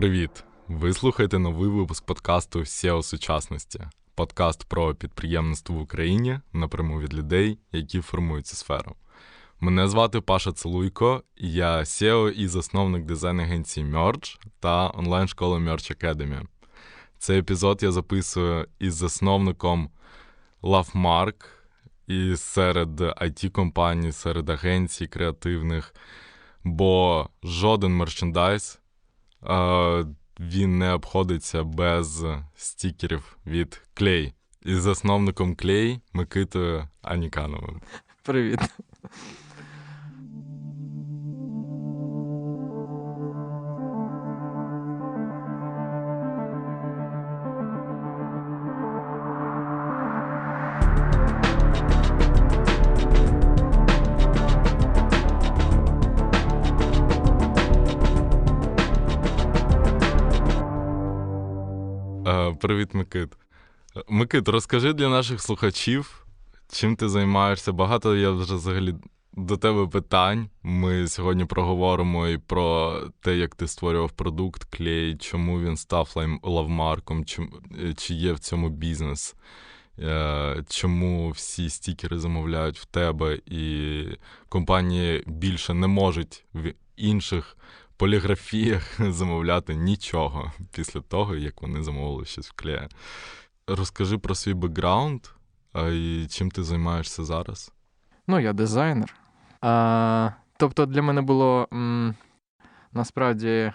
Привіт! Ви слухаєте новий випуск подкасту SEO сучасності. Подкаст про підприємництво в Україні напряму від людей, які формують цю сферу. Мене звати Паша Целуйко, я SEO і засновник дизайн-агенції Merge та онлайн-школи Merge Academy. Цей епізод я записую із засновником LoveMark і серед it компаній серед агенцій креативних, бо жоден мерчендайз він не обходиться без стікерів від Клей. І засновником Клей Микитою Анікановим. Привіт. Привіт, Микит. Микит, розкажи для наших слухачів, чим ти займаєшся. Багато я вже взагалі до тебе питань. Ми сьогодні проговоримо і про те, як ти створював продукт, клей, чому він став лавмарком, чи, є в цьому бізнес, е, чому всі стікери замовляють в тебе, і компанії більше не можуть в інших поліграфіях замовляти нічого після того, як вони замовили щось в клея. Розкажи про свій бекграунд і чим ти займаєшся зараз. Ну, я дизайнер. А, тобто для мене було м, насправді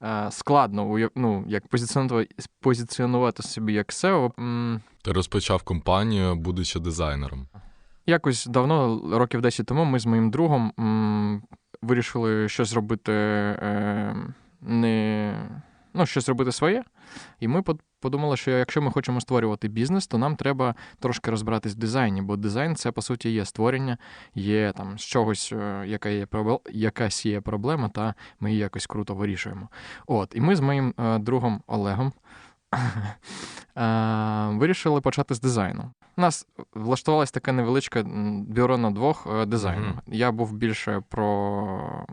а, складно ну, як позиціонувати, позиціонувати собі як SEO. Ти розпочав компанію, будучи дизайнером. Якось давно, років 10 тому, ми з моїм другом м, вирішили щось робити е, не. Ну, щось робити своє. І ми подумали, що якщо ми хочемо створювати бізнес, то нам треба трошки розбиратись в дизайні, бо дизайн це по суті є створення, є там з чогось, е, яка є якась є проблема, та ми її якось круто вирішуємо. От, і ми з моїм е, другом Олегом вирішили почати з дизайну. У нас влаштувалась таке невеличке бюро на двох е, Mm-hmm. Я був більше про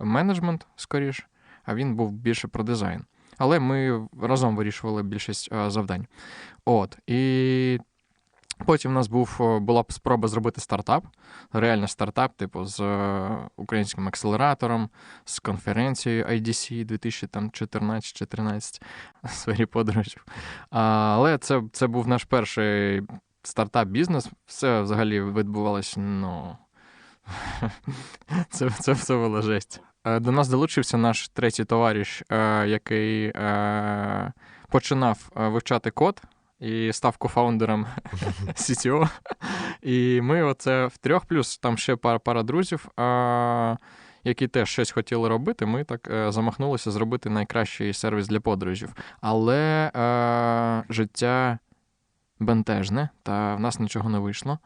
менеджмент, скоріш, а він був більше про дизайн. Але ми разом вирішували більшість е, завдань. От. І потім у нас був, е, була спроба зробити стартап, реально стартап, типу, з е, українським акселератором, з конференцією IDC 2014-14 в сфері подорожів. Але це, це був наш перший стартап-бізнес. Все взагалі відбувалось, ну. Це, це все була жесть. Е, До нас долучився наш третій товариш, який починав вивчати код і став кофаундером CTO. І ми оце втрьох, плюс там ще пара, пара друзів, які теж щось хотіли робити. Ми так е, замахнулися зробити найкращий сервіс для подорожів. Але е, життя бентежне, та в нас нічого не вийшло.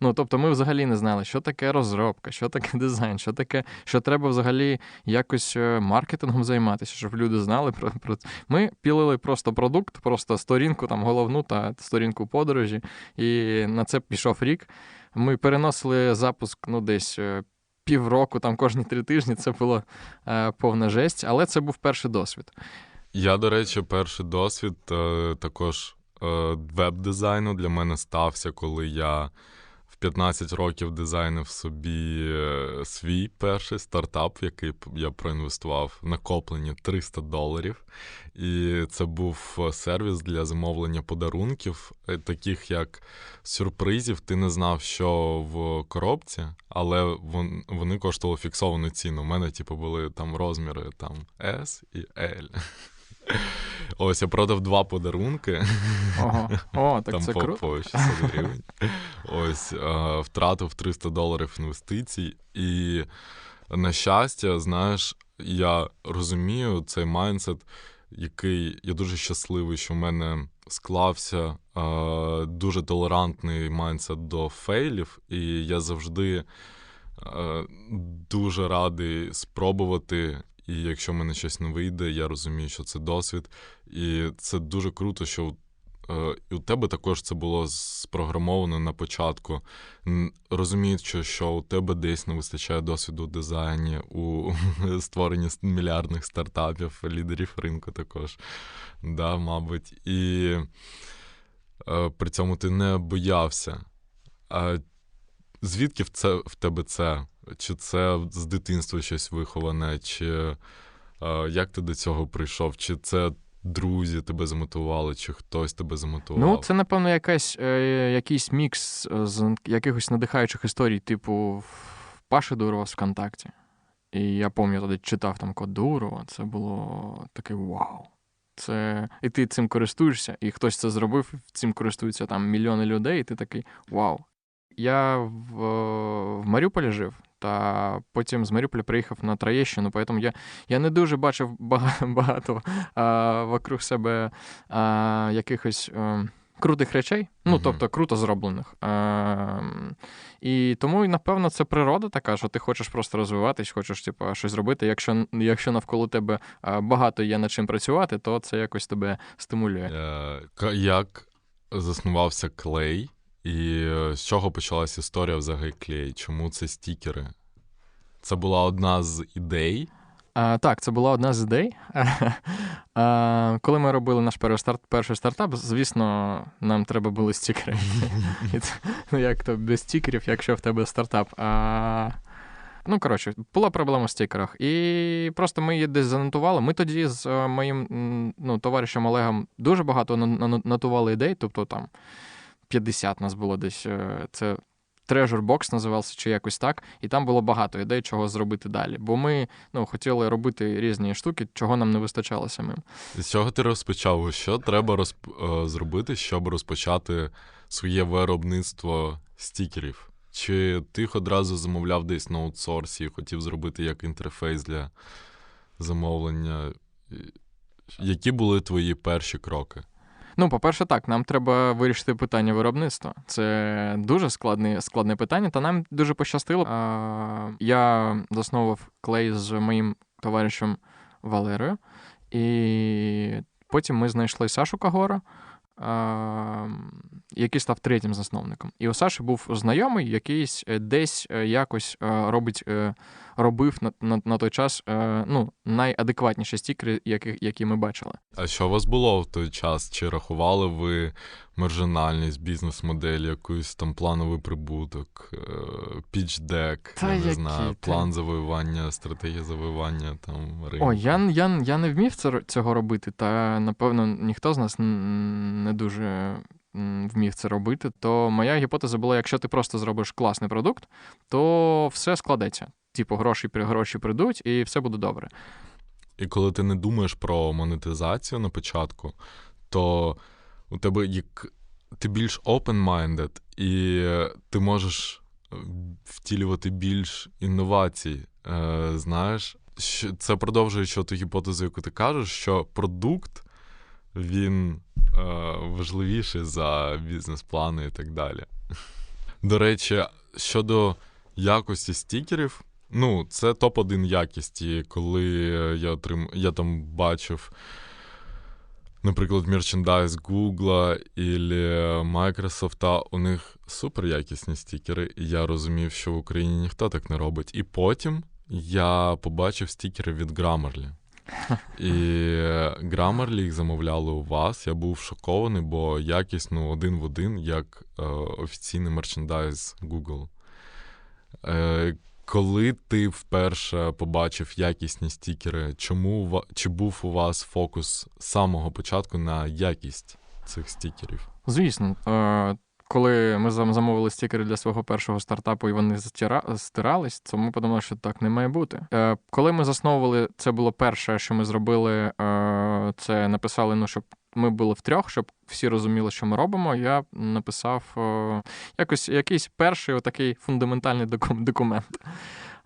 Ну, тобто, ми взагалі не знали, що таке розробка, що таке дизайн, що таке, що треба взагалі якось е, маркетингом займатися, щоб люди знали про про. Ми пілили просто продукт, просто сторінку там головну та сторінку подорожі, і на це пішов рік. Ми переносили запуск ну, десь е, півроку, там кожні три тижні. Це було е, повна жесть, але це був перший досвід. Я, до речі, перший досвід е, також веб-дизайну для мене стався, коли я в 15 років дизайнив собі е, свій перший стартап, в який я проінвестував накоплені 300 доларів. І це був е, сервіс для замовлення подарунків, е, таких як сюрпризів. Ти не знав, що в коробці, але вони коштували фіксовану ціну. У мене, типу, були там розміри там S і L. Ось я продав два подарунки. Ого. О, так там це по, круто. по 600 гривень. Ось е, втратив 300 доларів інвестицій. І, на щастя, знаєш, я розумію цей майндсет, який я дуже щасливий, що в мене склався е, дуже толерантний майндсет до фейлів, і я завжди е, дуже радий спробувати. І якщо в мене щось не вийде, я розумію, що це досвід. І це дуже круто, що е, і у тебе також це було спрограмовано на початку. Розуміючи, що у тебе десь не вистачає досвіду у дизайні, у створенні мільярдних стартапів, лідерів ринку також, да, мабуть. І е, при цьому ти не боявся. Звідки в, це, в тебе це? Чи це з дитинства щось виховане, чи е, як ти до цього прийшов? Чи це друзі тебе замотивували, чи хтось тебе замотивував? Ну, це, напевно, якась, е, якийсь мікс е, з якихось надихаючих історій, типу Паши Дурова з ВКонтакті. І я пам'ятаю, тоді читав там код Дурова, це було таке вау. Це... І ти цим користуєшся, і хтось це зробив, цим користуються там мільйони людей, і ти такий вау. Я в, в Маріуполі жив, та потім з Маріуполя приїхав на Троєщину, тому я, я не дуже бачив бага- багато а, вокруг себе а, якихось. А, Крутих речей, ну Мгм. тобто круто зроблених. Е, і тому, напевно, це природа така, що ти хочеш просто розвиватись, хочеш типу, щось робити. Якщо, якщо навколо тебе багато є над чим працювати, то це якось тебе стимулює. Е, Як заснувався клей, і е, з чого почалась історія взагалі клей? Чому це стікери? Це була одна з ідей. А, так, це була одна з ідей. А, коли ми робили наш перший, старт, перший стартап, звісно, нам треба були стікери. І це, ну, як то без стікерів, якщо в тебе стартап. А, ну, коротше, була проблема в стікерах. І просто ми її десь занотували. Ми тоді з е, моїм ну, товаришем Олегом дуже багато на- ідей, тобто там 50 нас було десь. е, Це Treasure Box називався чи якось так, і там було багато ідей, чого зробити далі. Бо ми ну, хотіли робити різні штуки, чого нам не вистачало самим. З чого ти розпочав? Що треба розп... е, зробити, щоб розпочати своє виробництво стікерів? Чи ти одразу замовляв десь на аутсорсі і хотів зробити як інтерфейс для замовлення? Які були твої перші кроки? Ну, по-перше, так, нам треба вирішити питання виробництва. Це дуже складне, складне питання, та нам дуже пощастило. А, я засновував клей з моїм товаришем Валерою, і потім ми знайшли Сашу Кагора, який став третім засновником. І у Саші був знайомий, якийсь е, десь е, якось е, робить, робив на, на, на той час ну, найадекватніші стікери, які, які ми бачили. А що у вас було в той час? Чи рахували ви маржинальність, бізнес-модель, якийсь там плановий прибуток, пічдек, я не які знаю, ти? план завоювання, стратегія завоювання там ринку? О, я, я, я не вмів цього робити, та напевно ніхто з нас не дуже вмів це робити. То моя гіпотеза була: якщо ти просто зробиш класний продукт, то все складеться. Типу, гроші гроші прийдуть, і все буде добре. І коли ти не думаєш про монетизацію на початку, то у тебе як ти більш open-minded, і ти можеш е, втілювати більш інновацій. Е, знаєш, що це продовжуючи ту гіпотезу, яку ти кажеш, що продукт він е, важливіший за бізнес-плани і так далі. До речі, щодо якості стікерів, ну, це топ-1 якісті, коли я отрим... я там бачив, наприклад, мерчендайз Google і Microsoft, у них супер якісні стікери, і я розумів, що в Україні ніхто так не робить. І потім я побачив стікери від Grammarly. І Grammarly їх замовляли у вас. Я був шокований, бо якість ну, один в один, як е, офіційний мерчендайз Google. Е, коли ти вперше побачив якісні стікери, чому чи був у вас фокус з самого початку на якість цих стікерів? Звісно, е, коли ми замовили стікери для свого першого стартапу і вони стирались, то ми подумали, що так не має бути. Е, Коли ми засновували, це було перше, що ми зробили. е, Це написали, ну щоб ми були втрьох, щоб всі розуміли, що ми робимо. Я написав е, якось якийсь перший отакий фундаментальний доку- документ.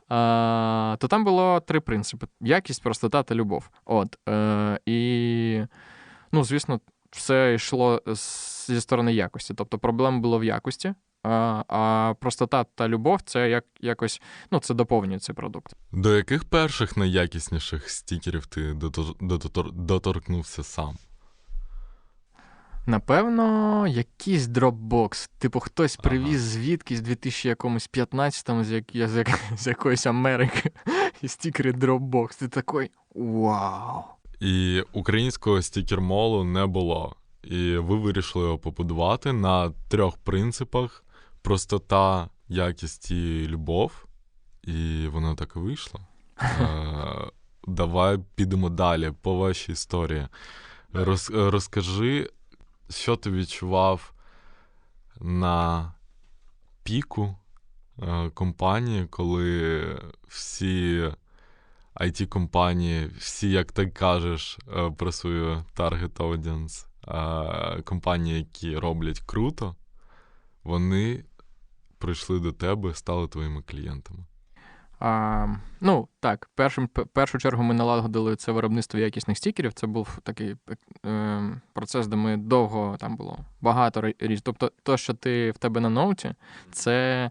А, то там було три принципи: якість, простота та любов. От. Е, і, ну, звісно, все йшло зі сторони якості. Тобто проблема була в якості, а, а простота та любов це як, якось ну, це доповнює цей продукт. До яких перших найякісніших стікерів ти дотор- дотор- доторкнувся сам? Напевно, якийсь дропбокс. Типу, хтось Ага. привіз звідкись в 2000 якомусь 15-му з, як... з, як... з якоїсь Америки і стікери дропбокс. Ти такий вау. І українського стікер-молу не було. І ви вирішили його побудувати на трьох принципах: простота, якість і любов. І воно так і вийшло. Е, Давай підемо далі по вашій історії. Роз, розкажи, що ти відчував на піку е, компанії, коли всі IT-компанії, всі, як ти кажеш е, про свою target audience, е, компанії, які роблять круто, вони прийшли до тебе, стали твоїми клієнтами. А, ну, так, першим, першу чергу ми налагодили це виробництво якісних стікерів. Це був такий е, процес, де ми довго там було багато різ. Тобто, то, що ти в тебе на ноуті, це.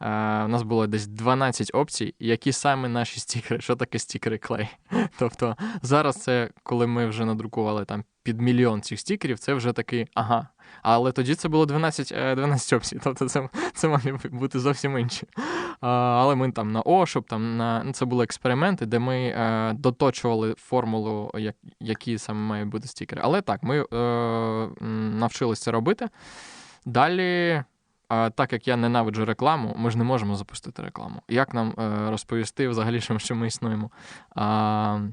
е, У нас було десь 12 опцій, які саме наші стікери, що таке стікери клей. Тобто зараз це, коли ми вже надрукували там під мільйон цих стікерів, це вже такий ага. Але тоді це було 12, е, 12 опцій. Тобто це, це могли бути зовсім інші. Але ми там на ошоп, там на це були експерименти, де ми е, доточували формулу, як, які саме мають бути стікери. Але так, ми е, навчилися це робити. Далі. А так як я ненавиджу рекламу, ми ж не можемо запустити рекламу. Як нам е, розповісти взагалі, що, ми існуємо? А, е,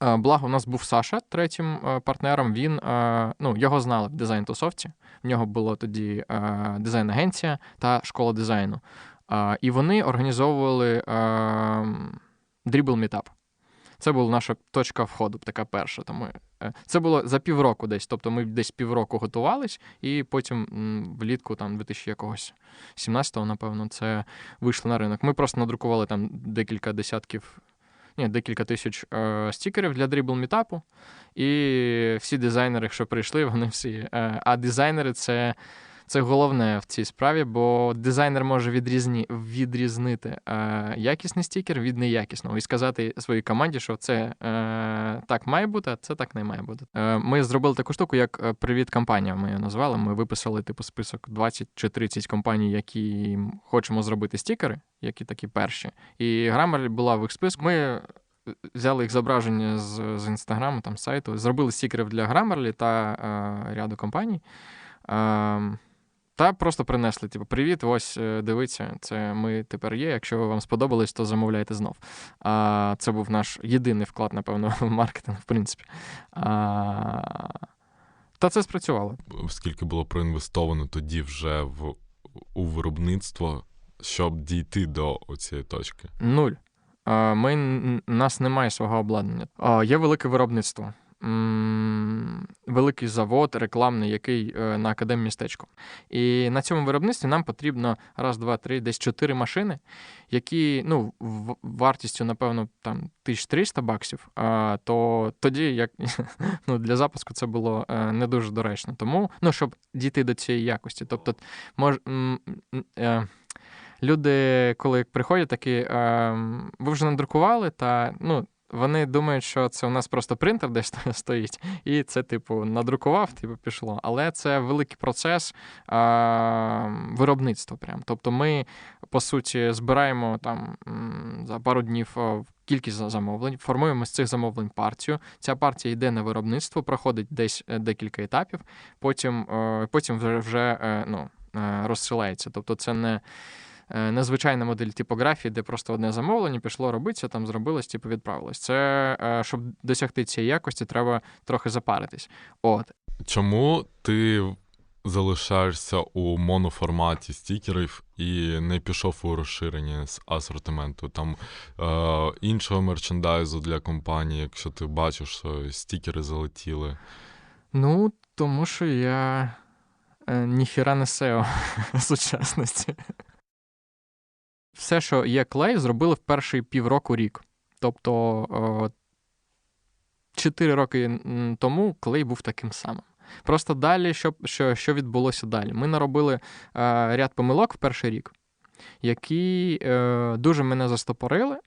благо, у нас був Саша третім е, партнером. Він е, ну, його знали в дизайн тусовці. В нього було тоді е, дизайн-агенція та школа дизайну. І вони організовували е, Dribble Meetup. Це була наша точка входу, така перша. Е, це було за півроку десь. Тобто ми десь півроку готувались, і потім влітку, там, 2000 якогось 17-го, напевно, це вийшло на ринок. Ми просто надрукували там декілька десятків. Ні, декілька тисяч е, стікерів для Dribble мітапу. І всі дизайнери, що прийшли, вони всі. Е, а дизайнери це це головне в цій справі, бо дизайнер може відрізні, відрізнити е, якісний стікер від неякісного і сказати своїй команді, що це е, так має бути, а це так не має бути. Е, ми зробили таку штуку, як е, Привіт компанія. Ми її назвали. Ми виписали типу список 20 чи 30 компаній, які хочемо зробити стікери, які такі перші. І Grammarly була в їх списку. Ми взяли їх зображення з, з інстаграму, там сайту, зробили стікерів для Grammarly та е, ряду компаній. Е, та просто принесли, типу, привіт, ось е, дивіться, це ми тепер є. Якщо вам сподобалось, то замовляйте знов. А, Це був наш єдиний вклад, напевно, в маркетинг, в принципі. А, Та це спрацювало. Скільки було проінвестовано тоді вже в, у виробництво, щоб дійти до цієї точки? Нуль. Ми, нас немає свого обладнання. А, Є велике виробництво. Великий завод рекламний, який е, на академії містечко. І на цьому виробництві нам потрібно раз, два, три, десь чотири машини, які ну, вартістю, напевно, там 1300 баксів. То тоді, як ну, для запуску, це було е, не дуже доречно. Тому, ну, щоб дійти до цієї якості. Тобто, мож, е, люди, коли приходять, такі, е, ви вже надрукували, та ну. Вони думають, що це у нас просто принтер десь стоїть, і це, типу, надрукував, типу, пішло. Але це великий процес а, виробництва. Прям. Тобто ми, по суті, збираємо там за пару днів кількість замовлень, формуємо з цих замовлень партію. Ця партія йде на виробництво, проходить десь е, декілька етапів, потім, потім вже, вже е, ну, е, розсилається. Тобто це не. Е, Незвичайна модель типографії, де просто одне замовлення пішло робитися, там зробилось, типу відправилось. Це е, щоб досягти цієї якості, треба трохи запаритись. От Чому ти залишаєшся у моноформаті стікерів і не пішов у розширення з асортименту там е, іншого мерчендайзу для компанії, якщо ти бачиш, що стікери залетіли? ну тому що я е, ніхіра не SEO сучасності. Все, що є клей, зробили в перший півроку рік. Тобто 4 роки тому клей був таким самим. Просто далі, що, що, що відбулося далі? Ми наробили е, ряд помилок в перший рік, які е, дуже мене застопорили.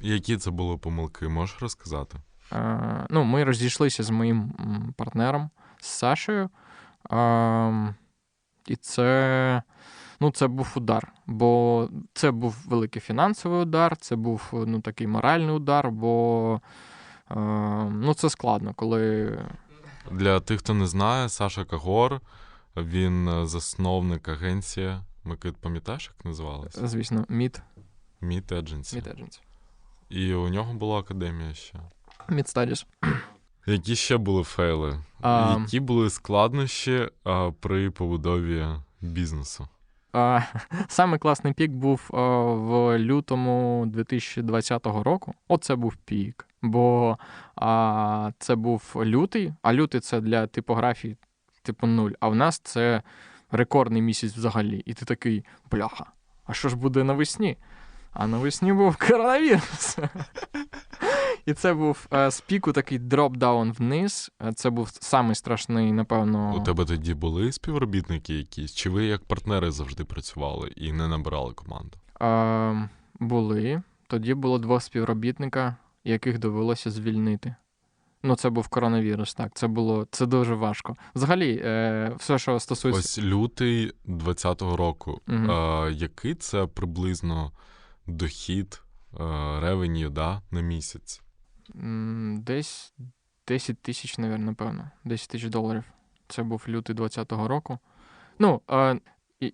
Які це були помилки, можеш розказати? Е, ну, ми розійшлися з моїм партнером, з Сашею. Ем, і це, ну, це був удар. Бо це був великий фінансовий удар, це був ну, такий моральний удар, бо ем, ну, це складно, коли. Для тих, хто не знає, Саша Кагор, він е, засновник агенції. Микит, пам'ятаєш, як називалася? Звісно, Мід. Мід Agency. І у нього була академія ще. Мід Studies. Які ще були фейли? А, Які були складнощі а, при побудові бізнесу? Саме класний пік був в лютому 2020 року. Оце був пік. Бо це був лютий, а лютий це для типографії, типу нуль. А в нас це рекордний місяць взагалі. І ти такий, бляха, а що ж буде навесні? А навесні був коронавірус. І це був е, з піку такий дроп-даун вниз. Е, Це був самий страшний, напевно. У тебе тоді були співробітники якісь? Чи ви як партнери завжди працювали і не набирали команду? Е, були. Тоді було два співробітника, яких довелося звільнити. Ну, це був коронавірус, так. Це було це дуже важко. Взагалі, е, все, що стосується. Ось лютий 20-го року. Мгм. Е, який це приблизно дохід ревеню да, на місяць? Десь 10 тисяч, напевно. 10 тисяч доларів. Це був лютий 20-го року. Ну,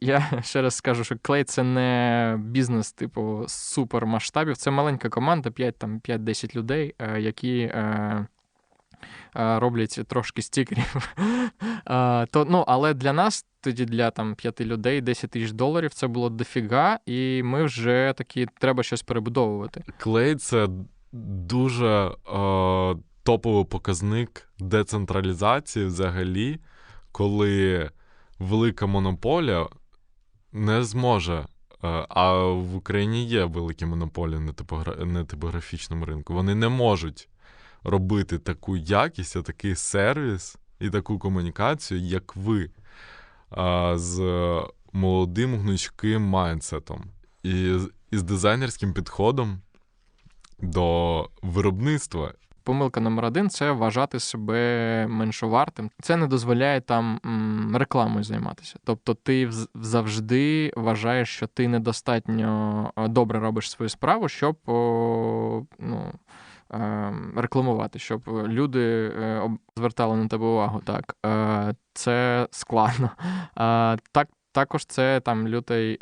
я ще раз скажу, що клей це не бізнес, типу, супер масштабів. Це маленька команда, 5, там, 5-10 людей, е, які. Е, е, Роблять трошки стікерів. То, ну, але для нас, тоді для там, п'яти людей, 10 тисяч доларів це було дофіга, і ми вже такі треба щось перебудовувати. Клей це дуже е, топовий показник децентралізації взагалі, коли велика монополія не зможе. е, А в Україні є великі монополії на, типогра... на типографічному ринку. Вони не можуть робити таку якість, а такий сервіс і таку комунікацію, як ви, а, з молодим гнучким майндсетом і з дизайнерським підходом до виробництва. Помилка номер один це вважати себе меншовартим. Це не дозволяє там рекламою займатися. Тобто, ти завжди вважаєш, що ти недостатньо е, добре робиш свою справу, щоб ну, е, рекламувати, щоб люди е, звертали на тебе увагу. Так, е, це складно. Так, також це там лютий.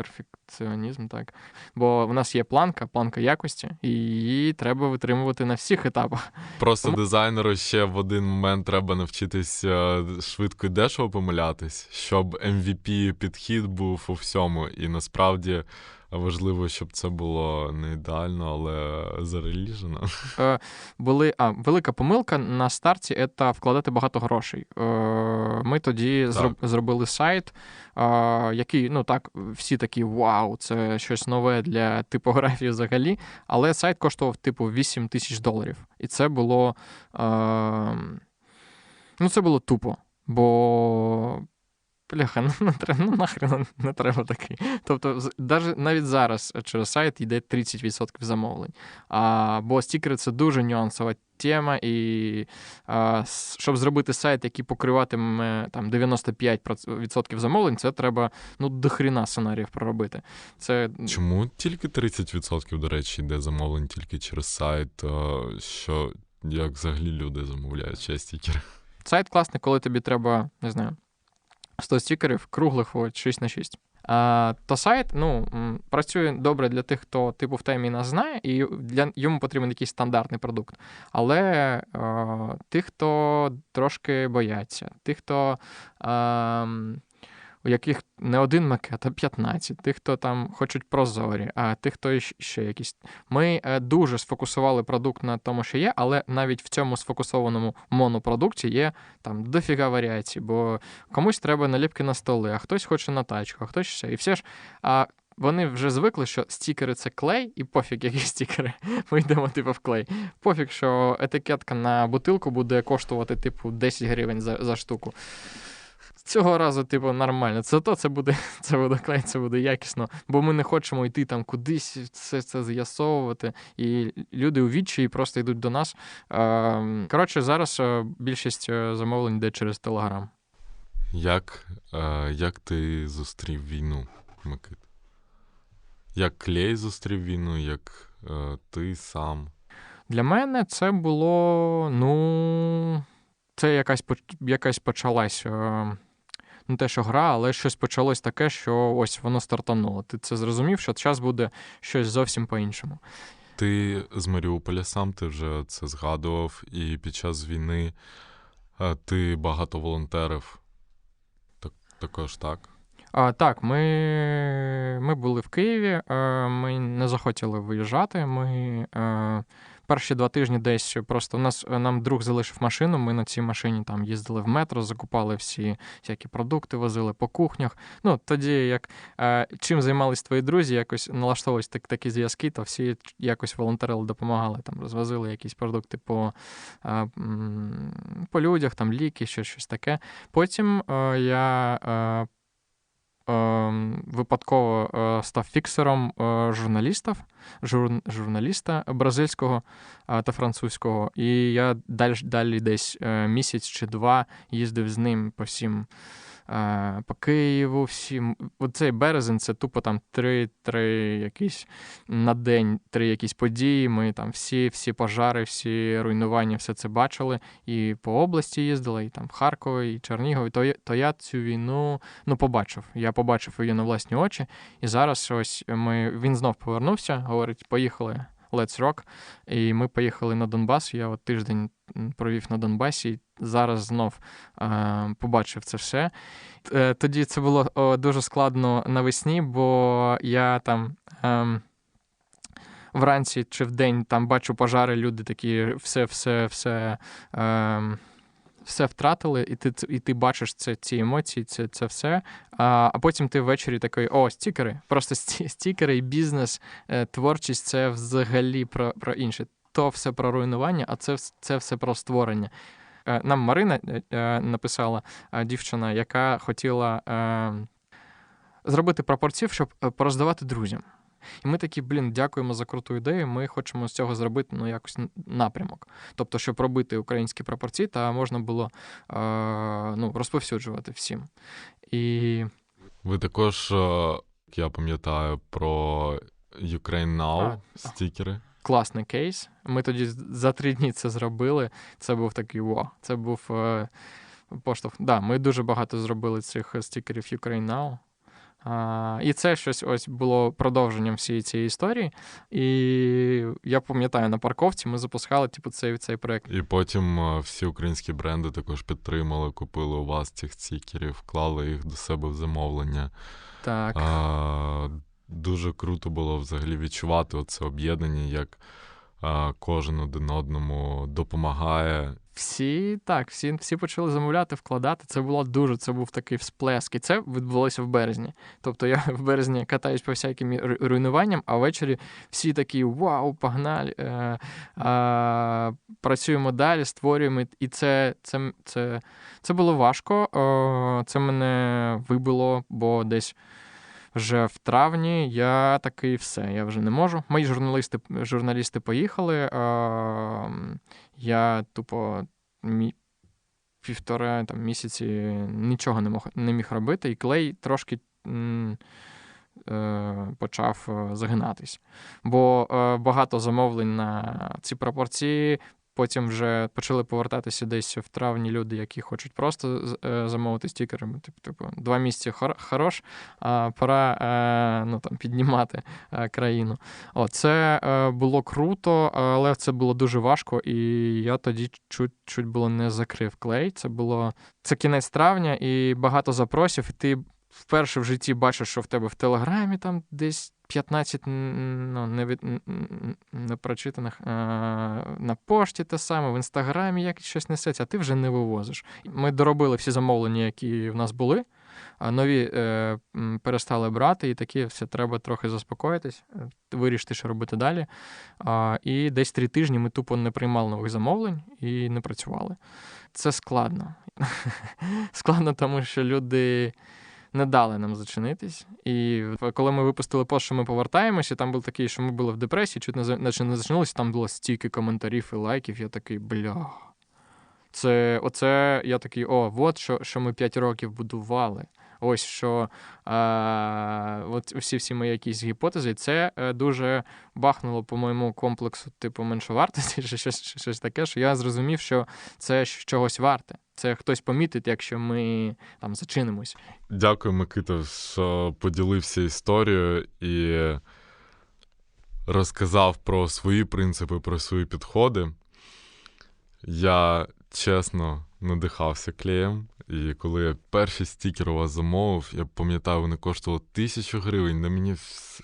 Перфекціонізм, так. Бо в нас є планка, планка якості, і її треба витримувати на всіх етапах. Просто Тому- дизайнеру ще в один момент треба навчитись е, швидко і дешево помилятись, щоб MVP підхід був у всьому. І насправді важливо, щоб це було не ідеально, але зареліжено. Е, були, а, велика помилка на старті це вкладати багато грошей. Е, ми тоді зроб, зробили сайт, е, який, ну так, всі такі вау, це щось нове для типографії взагалі. Але сайт коштував типу 8 тисяч доларів. І це було. Е, ну, це було тупо. Бо. Бляха, ну, не треба, ну нахрен не треба такий. Тобто, навіть зараз через сайт йде 30% замовлень. А, бо стікери це дуже нюансова тема, і а, щоб зробити сайт, який покриватиме там 95% замовлень, це треба ну, дохріна сценаріїв проробити. Це Чому тільки 30%, до речі, йде замовлень тільки через сайт, е, що як взагалі люди замовляють ще стікери? сайт класний, коли тобі треба, не знаю, 100 стікерів круглих от 6 на 6. А, то сайт ну, працює добре для тих, хто типу в темі нас знає, і для йому потрібен якийсь стандартний продукт. Але е, тих, хто трошки бояться, тих, хто. Е, у яких не один макет, а 15, тих, хто там хочуть прозорі, а тих, хто ще якісь. Ми е, дуже сфокусували продукт на тому, що є, але навіть в цьому сфокусованому монопродукті є там дофіга варіацій, бо комусь треба наліпки на столи, а хтось хоче на тачку, а хтось ще. І все ж. А вони вже звикли, що стікери це клей, і пофіг, які стікери. Ми йдемо типу в клей. Пофіг, що етикетка на бутилку буде коштувати, типу, 10 гривень за, за штуку. Цього разу, типу, нормально. Це то це буде, це буде клей, це буде якісно. Бо ми не хочемо йти там кудись, все це з'ясовувати. І люди у відчаї просто йдуть до нас. Е, Коротше, зараз е, більшість е, замовлень йде через Телеграм. Як, е, як ти зустрів війну, Микит? Як клей зустрів війну, як ти сам? Для мене це було, ну, це якась якась почалась. Не те, що гра, але щось почалось таке, що ось воно стартануло. Ти це зрозумів, що час буде щось зовсім по-іншому. Ти з Маріуполя сам, ти вже це згадував, і під час війни е, ти багато волонтерив. Так, також так. А, так, ми, ми були в Києві, е, ми не захотіли виїжджати. Ми е, перші два тижні десь просто у нас нам друг залишив машину. Ми на цій машині там їздили в метро, закупали всі всякі продукти, возили по кухнях. Ну тоді, як е, чим займались твої друзі, якось налаштовувались так, такі зв'язки, то всі якось волонтерили, допомагали, там розвозили якісь продукти по, е, по людях, там ліки, щось, щось таке. Потім е, я. Е, е, випадково е, став фіксером е, журналістів, жур, журналіста бразильського е, та французького. І я далі, далі десь місяць чи два їздив з ним по всім. Е, По Києву, всім. Оцей березень це тупо там три, три якісь на день, три якісь події. Ми там всі, всі пожари, всі руйнування, все це бачили. І по області їздили, і там в Харкові, і Чернігові. То, то я цю війну ну, побачив. Я побачив її на власні очі. І зараз ось ми він знов повернувся, говорить: поїхали. Let's Rock. І ми поїхали на Донбас. Я от тиждень провів на Донбасі. І зараз знов е, побачив це все. Е, тоді це було дуже складно навесні, бо я там. Е, Вранці чи вдень там бачу пожари, люди такі все, все, все, е, все втратили, і ти, і ти бачиш це, ці емоції, це, це все. А, а потім ти ввечері такий: о, стікери. Просто сті- стікери і бізнес, е, творчість це взагалі про, про інше. То все про руйнування, а це, це все про створення. Е, Нам Марина е, написала дівчина, яка хотіла е, зробити пропорців, щоб пороздавати друзям. І ми такі, блін, дякуємо за круту ідею. Ми хочемо з цього зробити ну, якось напрямок. Тобто, щоб робити українські прапорці, та можна було е, ну, розповсюджувати всім. І Ви також, е, я пам'ятаю, про Ukraine Now А, стікери. класний кейс. Ми тоді за три дні це зробили. Це був такий вау. Це був е, поштовх. Да, ми дуже багато зробили цих стікерів Ukraine Now. А, і це щось ось було продовженням всієї цієї історії. І я пам'ятаю, на парковці ми запускали типу, цей, цей проект. І потім е, всі українські бренди також підтримали, купили у вас цих стікерів, вклали їх до себе в замовлення. Так. А, дуже круто було взагалі відчувати оце об'єднання, як а, кожен один одному допомагає. Всі так, всі, всі почали замовляти, вкладати. Це було дуже, це був такий всплеск. І це відбулося в березні. Тобто я в березні катаюсь по всяким руйнуванням, а ввечері всі такі вау, погнали, е, е, працюємо далі, створюємо. І це, це, це, це було важко. Е, це мене вибило, бо десь. Вже в травні я такий все, я вже не можу. Мої журналісти, журналісти поїхали. Я тупо мі... півтора там, місяці нічого не мог не міг робити, і клей трошки е, почав е, загинатись. Бо е, багато замовлень на ці пропорції. Потім вже почали повертатися десь в травні люди, які хочуть просто е, замовити стікери. Типу, типу, два місяці хор- хорош, а пора е, ну, там, піднімати е, країну. О, це е, було круто, але це було дуже важко, і я тоді чуть, чуть було не закрив клей. Це було це кінець травня, і багато запросів, і ти вперше в житті бачиш, що в тебе в Телеграмі там десь 15 ну, не, від, м, м, не е, на пошті те саме, в інстаграмі як щось несеться, а ти вже не вивозиш. Ми доробили всі замовлення, які в нас були. А нові е, перестали брати, і такі все треба трохи заспокоїтись, е, вирішити, що робити далі. А, і десь три тижні ми тупо не приймали нових замовлень і не працювали. Це складно. складно, тому що люди не дали нам зачинитись. І коли ми випустили пост, що ми повертаємося, там був такий, що ми були в депресії, чуть не за- не зачинилися, там було стільки коментарів і лайків. Я такий, бля. Це оце я такий, о, от що, що ми 5 років будували. Ось що е, от всі всі мої якісь гіпотези, це е, дуже бахнуло по моєму комплексу, типу, меншовартості, чи щось, щось таке, що я зрозумів, що це чогось варте. Це хтось помітить, якщо ми там зачинимось. Дякую, Микита, що поділився історією і розказав про свої принципи, про свої підходи. Я чесно надихався клеєм. І коли я перший стікер у вас замовив, я пам'ятаю, вони коштували тисячу гривень. На, мені,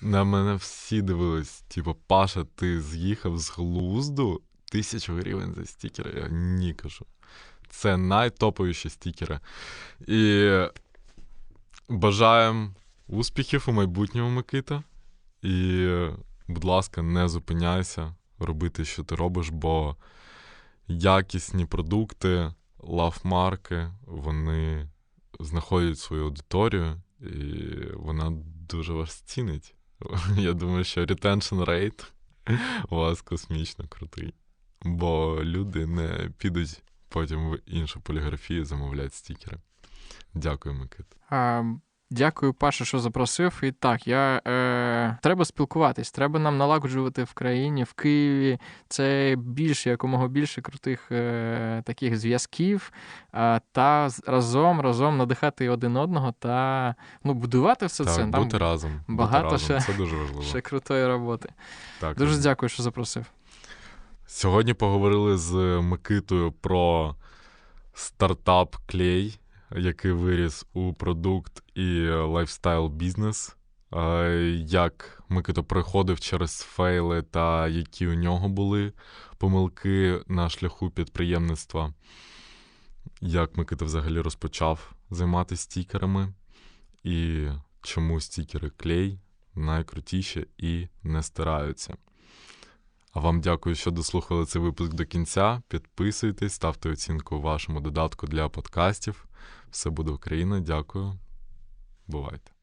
на мене всі дивились. Типу, Паша, ти з'їхав з глузду? Тисячу гривень за стікер. Я ні кажу. Це найтоповіші стікери. І бажаємо успіхів у майбутньому, Микита. І, будь ласка, не зупиняйся робити, що ти робиш, бо якісні продукти, лавмарки, вони знаходять свою аудиторію, і вона дуже вас цінить. Я думаю, що retention rate у вас космічно крутий. Бо люди не підуть потім в іншу поліграфію замовляти стікери. Дякую, Микит. Дякую, Паша, що запросив. І так, я, е, треба спілкуватись, треба нам налагоджувати в країні, в Києві. Це більше, якомога більше крутих е, таких зв'язків, е, та разом, разом надихати один одного та ну, будувати все Так, це. бути Там разом. багато бути разом. ще- Це дуже важливо. ще крутої роботи. Так, Дуже Ліза. дякую, що запросив. Сьогодні поговорили з Микитою про стартап Клей, який виріс у продукт і лайфстайл бізнес. Як Микита проходив через фейли та які у нього були помилки на шляху підприємництва. Як Микита взагалі розпочав займатися стікерами, і чому стікери клей найкрутіші і не стираються. А вам дякую, що дослухали цей випуск до кінця. Підписуйтесь, ставте оцінку вашому додатку для подкастів. Все буде Україна. Дякую. Бувайте.